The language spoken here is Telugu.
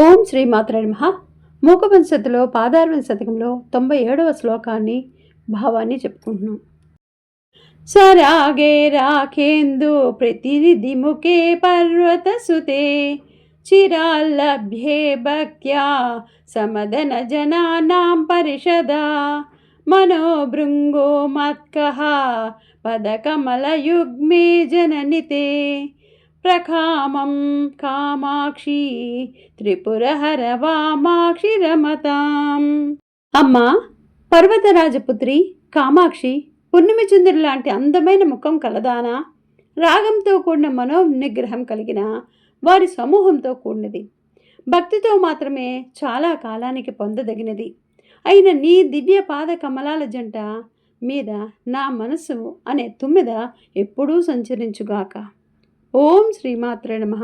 ఓం శ్రీ మాత్ర నమ. మూకవంశతిలో పాదార్వన శతకంలో తొంభై ఏడవ శ్లోకాన్ని భావాన్ని చెప్పుకుంటున్నాం. సరాగే రాఖేందు ప్రతినిధి ముఖే పర్వత సుతే చిరాల్లభ్యే భక్త్యా సమదన జనానాం పరిషదా. మనోభృంగో మత్కహ పదకమలయుగ్మే జననితే. ప్రకామం కామాక్షి త్రిపురహర వామాక్షి రమతాం. అమ్మా పర్వతరాజపుత్రి కామాక్షి పున్నమి చంద్రుడు లాంటి అందమైన ముఖం కలదానా? రాగంతో కూడిన మనో నిగ్రహం కలిగిన వారి సమూహంతో కూడినది. భక్తితో మాత్రమే చాలా కాలానికి పొందదగినది. అయిన నీ దివ్య పాద కమలాల జంట మీద నా మనసు అనే తుమ్మిద ఎప్పుడూ సంచరించుగాక. ఓం శ్రీమాత్రే నమ.